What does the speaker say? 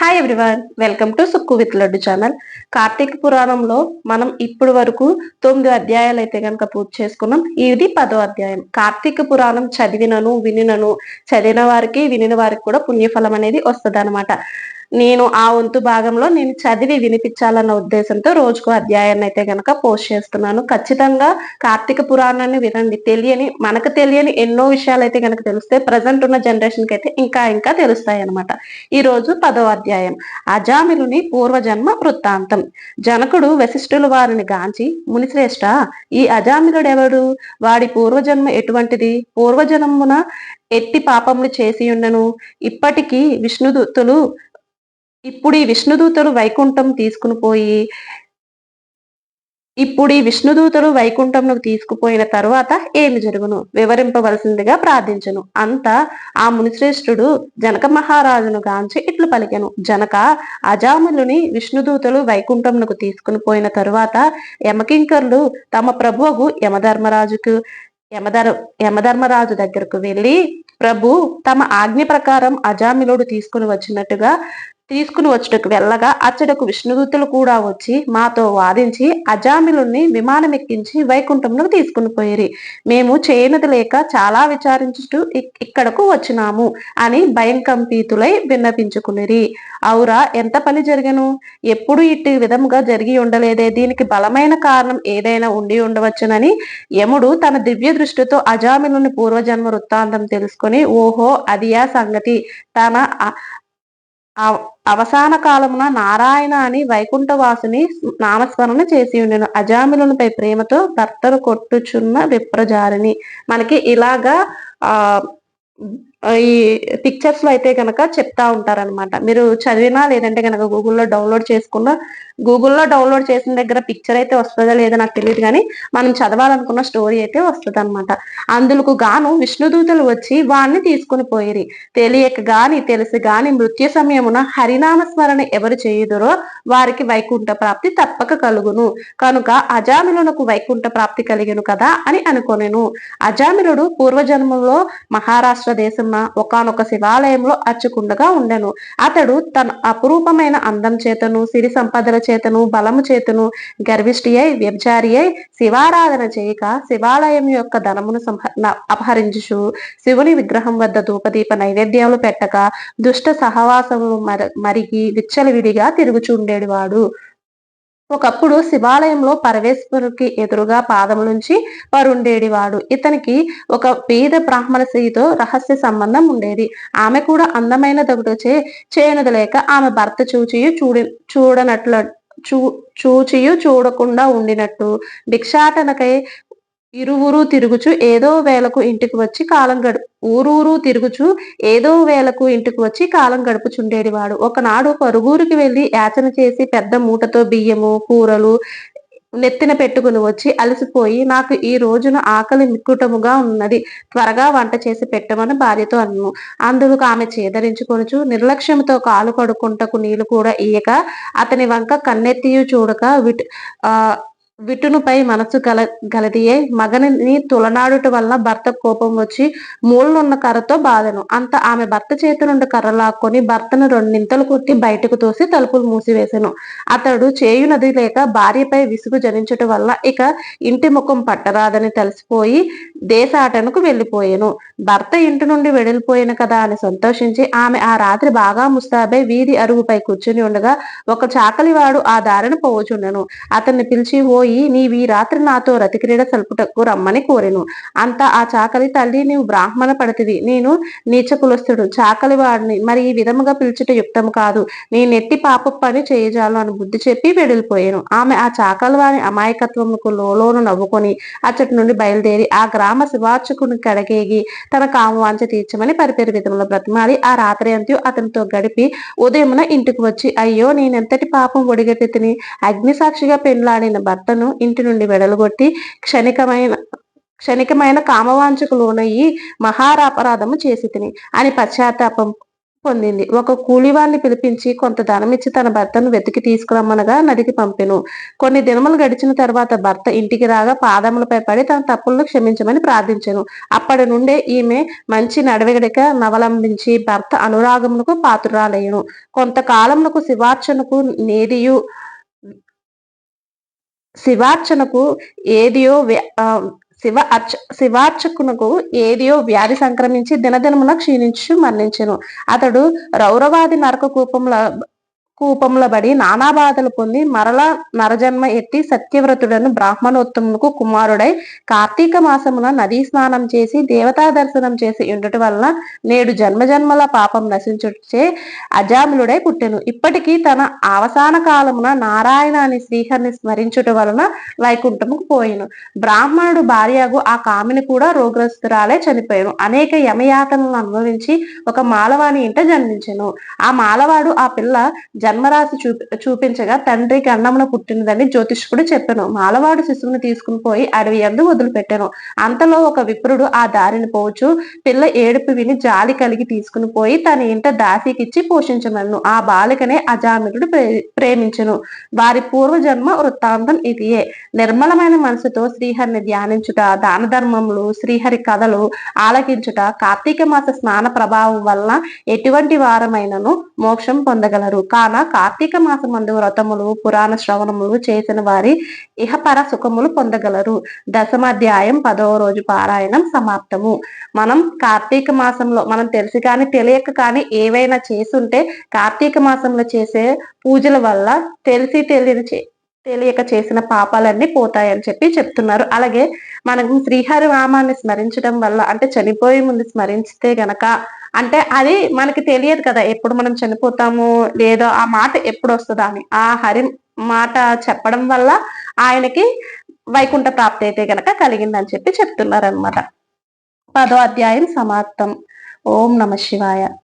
Hi everyone welcome to Sukku with Laddu channel Karthika పురాణంలో మనం ఇప్పుడు వరకు తొమ్మిది అధ్యాయాలు అయితే కనుక పూర్తి చేసుకున్నాం. ఇది పదో అధ్యాయం. కార్తీక పురాణం చదివినను వినినను చదివిన వారికి వినిన వారికి కూడా పుణ్యఫలం అనేది వస్తుంది నేను ఆ వంతు భాగంలో నేను చదివి వినిపించాలన్న ఉద్దేశంతో రోజుకు అధ్యాయాన్ని అయితే గనక పోస్ట్ చేస్తున్నాను. ఖచ్చితంగా కార్తీక పురాణాన్ని వినండి. తెలియని మనకు తెలియని ఎన్నో విషయాలు అయితే గనక తెలిస్తే ప్రజెంట్ ఉన్న జనరేషన్కి అయితే ఇంకా ఇంకా తెలుస్తాయి అనమాట ఈ రోజు పదో అధ్యాయం. అజామిలుని పూర్వజన్మ వృత్తాంతం. జనకుడు వశిష్ఠులు వారిని గాంచి మునిశ్రేష్ట ఈ అజామిలుడెవడు? వాడి పూర్వజన్మ ఎటువంటిది? పూర్వజన్మున ఎట్టి పాపములు చేసి ఉండను ఇప్పటికీ విష్ణుదూతులు ఇప్పుడు ఈ విష్ణుదూతలు వైకుంఠం తీసుకుని పోయి ఇప్పుడు ఈ విష్ణుదూతలు వైకుంఠంలోకి తీసుకుపోయిన తర్వాత ఏమి జరుగును? వివరింపవలసిందిగా ప్రార్థించను. అంత ఆ మునిశ్రేష్ఠుడు జనక మహారాజును గాంచి ఇట్లు పలికెను. జనక అజాములుని విష్ణుదూతలు వైకుంఠంలోకి తీసుకుని పోయిన తరువాత యమకింకర్లు తమ ప్రభువుకు యమధర్మరాజుకు యమధర్ యమధర్మరాజు దగ్గరకు వెళ్ళి ప్రభు తమ ఆజ్ఞ ప్రకారం అజామిలుడు తీసుకుని వచ్చినట్టుగా తీసుకుని వచ్చుటకు వెళ్ళగా అచ్చడకు విష్ణుదూతులు కూడా వచ్చి మాతో వాదించి అజామిలుని విమానం ఎక్కించి వైకుంఠంలో తీసుకుని పోయిరి. మేము చేయనది లేక చాలా విచారించుటూ ఇక్కడకు వచ్చినాము అని భయంకంపీతులై విన్నపించుకునిరి. ఔరా ఎంత పని జరిగను? ఎప్పుడు ఇట్టి విధముగా జరిగి ఉండలేదే? దీనికి బలమైన కారణం ఏదైనా ఉండి ఉండవచ్చునని యముడు తన దివ్య దృష్టితో అజామిలుని పూర్వజన్మ వృత్తాంతం తెలుసుకొని ఓహో అదియా సంగతి. తన అవసాన కాలమున నారాయణ అని వైకుంఠవాసుని నామస్మరణ చేసి ఉండెను. అజామిలునిపై ప్రేమతో భర్తను కొట్టుచున్న విప్రజారిని. మనకి ఇలాగా ఆ ఈ పిక్చర్స్లో అయితే కనుక చెప్తా ఉంటారనమాట మీరు చదివినా లేదంటే కనుక గూగుల్లో డౌన్లోడ్ చేసుకున్నా గూగుల్లో డౌన్లోడ్ చేసిన దగ్గర పిక్చర్ అయితే వస్తుందా లేదా నాకు తెలియదు కానీ మనం చదవాలనుకున్న స్టోరీ అయితే వస్తుంది అనమాట అందుకు గాను విష్ణుదూతలు వచ్చి వాణ్ణి తీసుకుని పోయిరి. తెలియక గాని తెలిసి గాని మృత్యు సమయమున హరినామ స్మరణ ఎవరు చేయుదురో వారికి వైకుంఠ ప్రాప్తి తప్పక కలుగును. కనుక అజామిలునకు వైకుంఠ ప్రాప్తి కలిగను కదా అని అనుకొనెను. అజామిలుడు పూర్వజన్మంలో మహారాష్ట్ర దేశం దేశంన ఒకనొక శివాలయంలో అచ్చుకుండగా ఉండెను. అతడు తన అపురూపమైన అందం చేతను సిరి సంపదల చేతను బలము చేతను గర్విష్టి అయి వ్యభిచారి అయి శివారాధన చేయక శివాలయం యొక్క ధనమును అపహరించుచు శివుని విగ్రహం వద్ద ధూపదీప నైవేద్యాలు పెట్టక దుష్ట సహవాసము మరిగి విచ్చలవిడిగా తిరుగుచుండేవాడు ఒకప్పుడు శివాలయంలో పరమేశ్వరుడికి ఎదురుగా పాదములుంచి వాడు ఇతనికి ఒక పేద బ్రాహ్మణ స్త్రీతో రహస్య సంబంధం ఉండేది. ఆమె కూడా అందమైన దగుటచే చేయనది లేక ఆమె భర్త చూచి చూడి చూడనట్లు చూ చూచియు చూడకుండా ఉండినట్టు. భిక్షాటనకై ఇరువురు తిరుగుచు ఏదో వేలకు ఇంటికి వచ్చి కాలం గడు ఊరూరు తిరుగుచు ఏదో వేలకు ఇంటికి వచ్చి కాలం గడుపుచుండేడివాడు. ఒకనాడు పరుగురికి వెళ్ళి యాచన చేసి పెద్ద మూటతో బియ్యము కూరలు నెత్తిన పెట్టుకుని వచ్చి అలసిపోయి నాకు ఈ రోజున ఆకలి మిక్కుటముగా ఉన్నది. త్వరగా వంట చేసి పెట్టమని భార్యతో అన్ను. అందుకు ఆమె చేదరించుకొనుచు నిర్లక్ష్యంతో కాలు కడుకుంటకు నీళ్ళు కూడా ఇయ్యక అతని వంక కన్నెత్తియు చూడక విట్ ఆ విటునుపై మనసు గల గలదియే. మగనిని తులనాడుట వలన భర్త కోపం వచ్చి మూలనున్న కర్రతో బాధను. అంత ఆమె భర్త చేతి నుండి కర్ర లాక్కొని భర్తను రెండింతలు కొట్టి బయటకు తోసి తలుపులు మూసివేశాను అతడు చేయునది లేక భార్యపై విసుగు జనించటం వల్ల ఇక ఇంటి ముఖం పట్టరాదని తెలిసిపోయి దేశాటనకు వెళ్ళిపోయాను భర్త ఇంటి నుండి వెడలిపోయిన కదా అని సంతోషించి ఆమె ఆ రాత్రి బాగా ముస్తాబై వీధి అరుగుపై కూర్చుని ఉండగా ఒక చాకలివాడు ఆ దారిని పోవచుండెను. అతన్ని పిలిచి ఓ పోయి నీవి రాత్రి నాతో రతిక్రీడ సల్పుటకు రమ్మని కోరెను. అంత ఆ చాకలి తల్లి నీవు బ్రాహ్మణ పడితివి. నేను నీచ కులస్తుడు చాకలి వాడిని మరి ఈ విధముగా పిలుచుట యుక్తం కాదు. నీ నెట్టి పాప పని చేయజాలు అని బుద్ధి చెప్పి వెడిలిపోయాను. ఆమె ఆ చాకలి వారి అమాయకత్వముకు లోలోను నవ్వుకొని అచ్చటి నుండి బయలుదేరి ఆ గ్రామ శివార్చకుని కడగేగి తన కామవాంచ తీర్చమని పరిపేరు విధంలో బ్రతిమాలి. ఆ రాత్రి అంత్యు అతనితో గడిపి ఉదయమున ఇంటికి వచ్చి అయ్యో నేనెంతటి పాపం ఒడిగట్టి అగ్నిసాక్షిగా పెండ్లాడిన భర్తను భర్తను ఇంటి నుండి వెడలుగొట్టి క్షణికమైన క్షణికమైన కామవాంచకు లోనయ్యి మహారాపరాధము చేసి తిని అని పశ్చాత్తాపం పొందింది. ఒక కూలివాణ్ణి పిలిపించి కొంత ధనమిచ్చి తన భర్తను వెతికి తీసుకురమ్మనగా నదికి పంపెను. కొన్ని దినములు గడిచిన తర్వాత భర్త ఇంటికి రాగా పాదములపై పడి తన తప్పులను క్షమించమని ప్రార్థించాను. అప్పటి నుండే ఈమె మంచి నడవడిక నవలంబించి భర్త అనురాగమునకు పాత్రురాలయ్యను. కొంతకాలమునకు శివార్చనకు నేదియు శివార్చనకు ఏదియో శివ అర్చ శివార్చకునకు ఏదియో వ్యాధి సంక్రమించి దినదినమున క్షీణించు మరణించెను. అతడు రౌరవాది నరక కూపంలో కూపంలో నానా బాధలు పొంది మరల నరజన్మ ఎత్తి సత్యవ్రతుడను బ్రాహ్మణోత్తములకు కుమారుడై కార్తీక మాసమున నదీ స్నానం చేసి దేవతా దర్శనం చేసి ఉండటం వలన నేడు జన్మజన్మల పాపం నశించుచే అజాములుడై పుట్టెను. ఇప్పటికీ తన అవసాన కాలమున నారాయణ అని శ్రీహరిని స్మరించుట వలన వైకుంఠముకు పోయిను. బ్రాహ్మణుడు భార్యకు ఆ కామిని కూడా రోగ్రస్తురాలే చనిపోయాను. అనేక యమయాతనలను అనుభవించి ఒక మాలవాణి ఇంట జన్మించెను. ఆ మాలవాడు ఆ పిల్ల జన్మరాశి చూపి చూపించగా తండ్రి అన్నమున పుట్టినదని జ్యోతిష్కుడు చెప్పాను. మాలవాడు శిశువుని తీసుకుని పోయి అడవి ఎందు వదిలిపెట్టాను. అంతలో ఒక విప్రుడు ఆ దారిని పోవచ్చు. పిల్ల ఏడుపు విని జాలి కలిగి తీసుకుని పోయి తన ఇంట దాసికిచ్చి పోషించమను ఆ బాలికనే అజామిరుడు ప్రేమించను. వారి పూర్వజన్మ వృత్తాంతం ఇదియే. నిర్మలమైన మనసుతో శ్రీహరిని ధ్యానించుట దాన ధర్మములు శ్రీహరి కథలు ఆలకించుట కార్తీక మాస స్నాన ప్రభావం వల్ల ఎటువంటి వారమైనను మోక్షం పొందగలరు. కాన కార్తీక మాసమందు వ్రతములు పురాణ శ్రవణములు చేసిన వారి ఇహపర సుఖములు పొందగలరు. దశమాధ్యాయం పదవ రోజు పారాయణం సమాప్తము. మనం కార్తీక మాసంలో మనం తెలిసి కానీ తెలియక కానీ ఏవైనా చేసుంటే కార్తీక మాసంలో చేసే పూజల వల్ల తెలిసి తెలియని తెలియక చేసిన పాపాలన్నీ పోతాయని చెప్పి చెప్తున్నారు. అలాగే మనకు శ్రీహరి రామాన్ని స్మరించడం వల్ల అంటే చనిపోయే ముందు స్మరించితే గనక అంటే అది మనకి తెలియదు కదా ఎప్పుడు మనం చనిపోతాము లేదో ఆ మాట ఎప్పుడు వస్తుందా అని. ఆ హరి మాట చెప్పడం వల్ల ఆయనకి వైకుంఠ ప్రాప్తి అయితే గనక కలిగిందని చెప్పి చెప్తున్నారనమాట పదో అధ్యాయం సమాప్తం. ఓం నమ శివాయ.